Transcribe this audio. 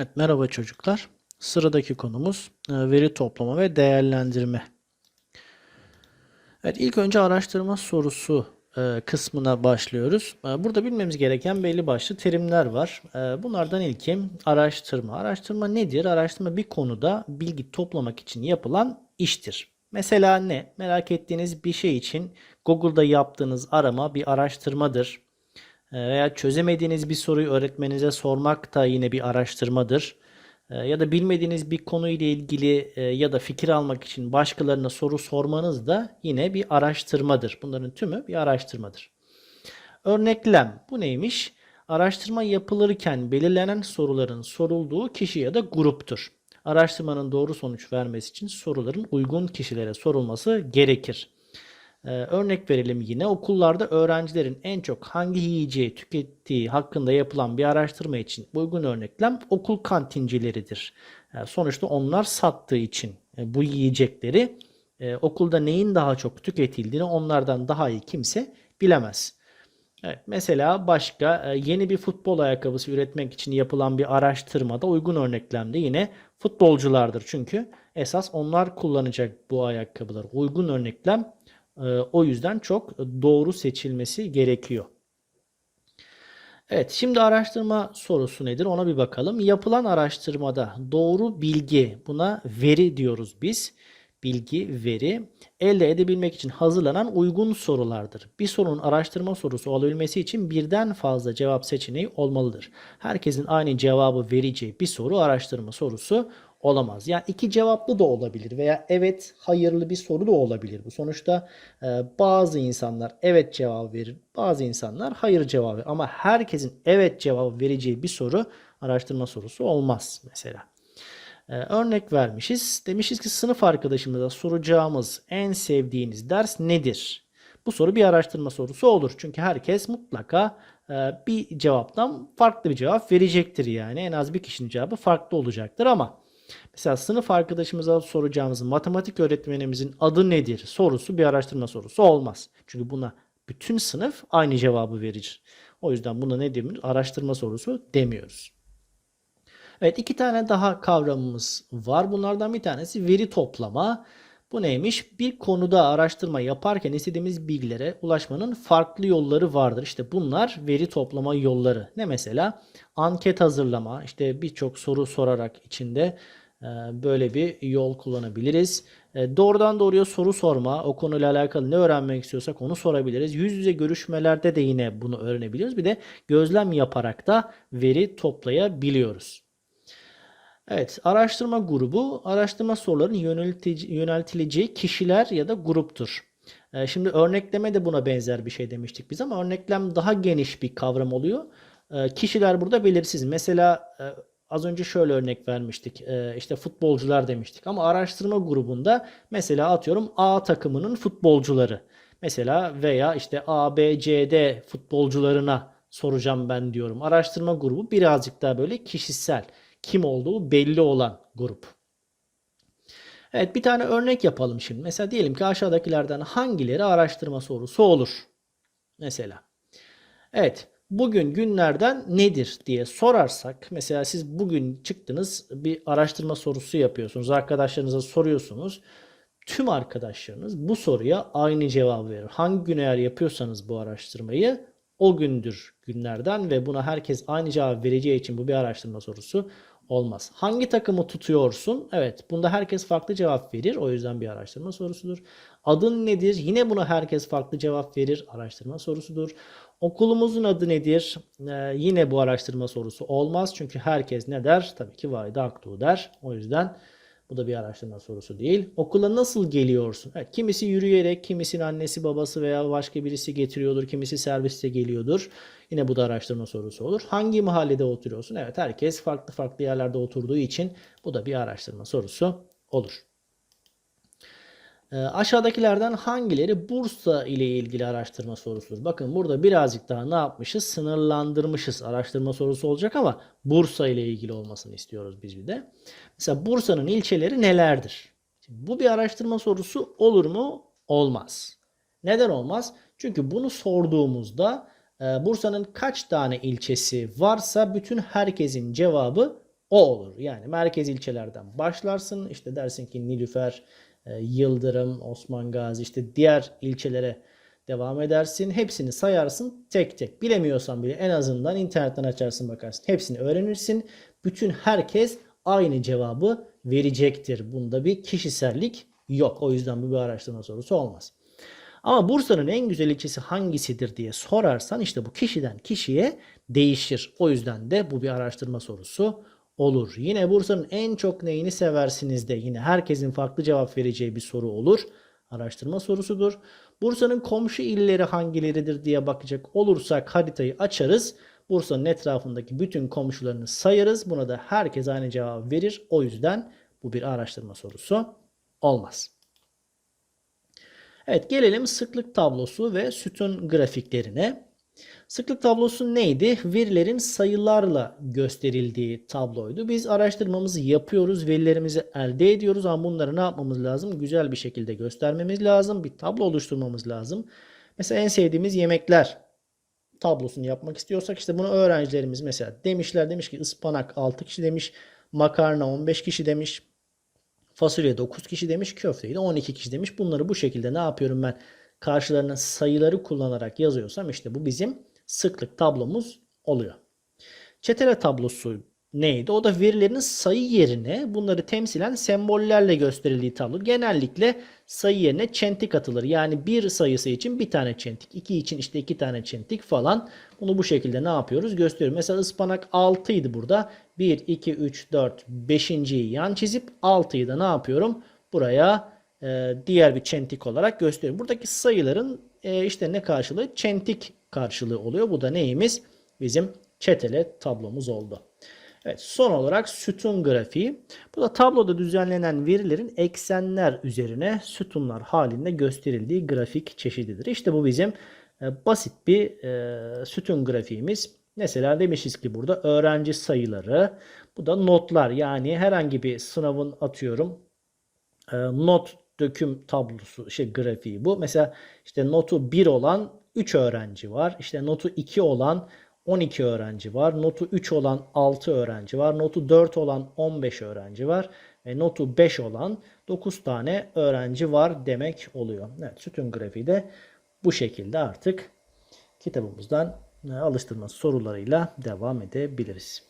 Evet, merhaba çocuklar. Sıradaki konumuz e, veri toplama ve değerlendirme. Evet, ilk önce araştırma sorusu e, kısmına başlıyoruz. E, Burada bilmemiz gereken belli başlı terimler var. Bunlardan ilki araştırma. Araştırma nedir? Araştırma bir konuda bilgi toplamak için yapılan iştir. Mesela ne? Merak ettiğiniz bir şey için Google'da yaptığınız arama bir araştırmadır. E, Veya çözemediğiniz bir soruyu öğretmeninize sormak da yine bir araştırmadır. E, Ya da bilmediğiniz bir konuyla ilgili e, ya da fikir almak için başkalarına soru sormanız da yine bir araştırmadır. Bunların tümü bir araştırmadır. Örneklem bu neymiş? Araştırma yapılırken belirlenen soruların sorulduğu kişi ya da gruptur. Araştırmanın doğru sonuç vermesi için soruların uygun kişilere sorulması gerekir. Ee, örnek verelim yine okullarda öğrencilerin en çok hangi yiyeceği tükettiği hakkında yapılan bir araştırma için uygun örneklem okul kantincileridir. Ee, sonuçta onlar sattığı için e, bu yiyecekleri e, okulda neyin daha çok tüketildiğini onlardan daha iyi kimse bilemez. Evet, mesela başka e, yeni bir futbol ayakkabısı üretmek için yapılan bir araştırmada uygun örneklemde yine futbolculardır. Çünkü esas onlar kullanacak bu ayakkabılar. Uygun örneklem o yüzden çok doğru seçilmesi gerekiyor. Evet, şimdi araştırma sorusu nedir? Ona bir bakalım. Yapılan araştırmada doğru bilgi, buna veri diyoruz biz. Bilgi, veri elde edebilmek için hazırlanan uygun sorulardır. Bir sorunun araştırma sorusu olabilmesi için birden fazla cevap seçeneği olmalıdır. Herkesin aynı cevabı vereceği bir soru araştırma sorusu olamaz. Yani iki cevaplı da olabilir veya evet hayırlı bir soru da olabilir. Bu sonuçta e, bazı insanlar evet cevabı verir, bazı insanlar hayır cevabı verir. Ama herkesin evet cevabı vereceği bir soru araştırma sorusu olmaz mesela. Ee, örnek vermişiz. Demişiz ki sınıf arkadaşımıza soracağımız en sevdiğiniz ders nedir? Bu soru bir araştırma sorusu olur. Çünkü herkes mutlaka e, bir cevaptan farklı bir cevap verecektir yani. En az bir kişinin cevabı farklı olacaktır ama mesela sınıf arkadaşımıza soracağımız matematik öğretmenimizin adı nedir sorusu bir araştırma sorusu olmaz. Çünkü buna bütün sınıf aynı cevabı verir. O yüzden buna ne demiyoruz? Araştırma sorusu demiyoruz. Evet iki tane daha kavramımız var. Bunlardan bir tanesi veri toplama. Bu neymiş? Bir konuda araştırma yaparken istediğimiz bilgilere ulaşmanın farklı yolları vardır. İşte bunlar veri toplama yolları. Ne mesela? Anket hazırlama, işte birçok soru sorarak içinde böyle bir yol kullanabiliriz. E, Doğrudan doğruya soru sorma, o konuyla alakalı ne öğrenmek istiyorsak onu sorabiliriz. Yüz yüze görüşmelerde de yine bunu öğrenebiliyoruz. Bir de gözlem yaparak da veri toplayabiliyoruz. Evet, araştırma grubu araştırma sorularının yöneltici- yöneltileceği kişiler ya da gruptur. Ee, Şimdi örnekleme de buna benzer bir şey demiştik biz ama örneklem daha geniş bir kavram oluyor. Ee, Kişiler burada belirsiz. Mesela e, az önce şöyle örnek vermiştik. Ee, İşte futbolcular demiştik ama araştırma grubunda mesela atıyorum A takımının futbolcuları. Mesela veya işte A, B, C, D futbolcularına soracağım ben diyorum. Araştırma grubu birazcık daha böyle kişisel kim olduğu belli olan grup. Evet bir tane örnek yapalım şimdi. Mesela diyelim ki aşağıdakilerden hangileri araştırma sorusu olur? Mesela. Evet bugün günlerden nedir diye sorarsak mesela siz bugün çıktınız bir araştırma sorusu yapıyorsunuz. Arkadaşlarınıza soruyorsunuz. Tüm arkadaşlarınız bu soruya aynı cevabı verir. Hangi gün eğer yapıyorsanız bu araştırmayı o gündür günlerden ve buna herkes aynı cevap vereceği için bu bir araştırma sorusu olmaz. Hangi takımı tutuyorsun? Evet, bunda herkes farklı cevap verir. O yüzden bir araştırma sorusudur. Adın nedir? Yine buna herkes farklı cevap verir. Araştırma sorusudur. Okulumuzun adı nedir? Ee, yine bu araştırma sorusu olmaz. Çünkü herkes ne der? Tabii ki Vahide Aktuğ der. O yüzden bu da bir araştırma sorusu değil. Okula nasıl geliyorsun? Evet, kimisi yürüyerek, kimisinin annesi babası veya başka birisi getiriyordur. Kimisi serviste geliyordur. Yine bu da araştırma sorusu olur. Hangi mahallede oturuyorsun? Evet herkes farklı farklı yerlerde oturduğu için bu da bir araştırma sorusu olur. Ee, aşağıdakilerden hangileri Bursa ile ilgili araştırma sorusudur? Bakın burada birazcık daha ne yapmışız? Sınırlandırmışız. Araştırma sorusu olacak ama Bursa ile ilgili olmasını istiyoruz biz bir de. Mesela Bursa'nın ilçeleri nelerdir? Şimdi bu bir araştırma sorusu olur mu? Olmaz. Neden olmaz? Çünkü bunu sorduğumuzda e, Bursa'nın kaç tane ilçesi varsa bütün herkesin cevabı o olur. Yani merkez ilçelerden başlarsın. İşte dersin ki Nilüfer, Yıldırım, Osman Gazi işte diğer ilçelere devam edersin. Hepsini sayarsın tek tek. Bilemiyorsan bile en azından internetten açarsın bakarsın. Hepsini öğrenirsin. Bütün herkes aynı cevabı verecektir. Bunda bir kişisellik yok. O yüzden bu bir araştırma sorusu olmaz. Ama Bursa'nın en güzel ilçesi hangisidir diye sorarsan işte bu kişiden kişiye değişir. O yüzden de bu bir araştırma sorusu olur. Yine Bursa'nın en çok neyini seversiniz de yine herkesin farklı cevap vereceği bir soru olur. Araştırma sorusudur. Bursa'nın komşu illeri hangileridir diye bakacak olursak haritayı açarız. Bursa'nın etrafındaki bütün komşularını sayarız. Buna da herkes aynı cevabı verir. O yüzden bu bir araştırma sorusu olmaz. Evet gelelim sıklık tablosu ve sütun grafiklerine. Sıklık tablosu neydi? Verilerin sayılarla gösterildiği tabloydu. Biz araştırmamızı yapıyoruz, verilerimizi elde ediyoruz ama bunları ne yapmamız lazım? Güzel bir şekilde göstermemiz lazım, bir tablo oluşturmamız lazım. Mesela en sevdiğimiz yemekler tablosunu yapmak istiyorsak işte bunu öğrencilerimiz mesela demişler demiş ki ıspanak 6 kişi demiş, makarna 15 kişi demiş, fasulye 9 kişi demiş, köfteyi de 12 kişi demiş. Bunları bu şekilde ne yapıyorum ben? Karşılarına sayıları kullanarak yazıyorsam işte bu bizim sıklık tablomuz oluyor. Çetele tablosu neydi? O da verilerin sayı yerine bunları temsilen sembollerle gösterildiği tablo. Genellikle sayı yerine çentik atılır. Yani bir sayısı için bir tane çentik, iki için işte iki tane çentik falan. Bunu bu şekilde ne yapıyoruz? Gösteriyorum. Mesela ıspanak 6 idi burada. 1, 2, 3, 4, 5.yi yan çizip 6'yı da ne yapıyorum? Buraya e, diğer bir çentik olarak gösteriyorum. Buradaki sayıların e, işte ne karşılığı? Çentik karşılığı oluyor. Bu da neyimiz? Bizim çetele tablomuz oldu. Evet, son olarak sütun grafiği. Bu da tabloda düzenlenen verilerin eksenler üzerine sütunlar halinde gösterildiği grafik çeşididir. İşte bu bizim e, basit bir sütun grafiğimiz. Mesela demişiz ki burada öğrenci sayıları, bu da notlar yani herhangi bir sınavın atıyorum not döküm tablosu şey grafiği bu. Mesela işte notu 1 olan 3 öğrenci var. İşte notu 2 olan 12 öğrenci var. Notu 3 olan 6 öğrenci var. Notu 4 olan 15 öğrenci var. Ve notu 5 olan 9 tane öğrenci var demek oluyor. Evet, sütun grafiği de bu şekilde artık kitabımızdan e, alıştırma sorularıyla devam edebiliriz.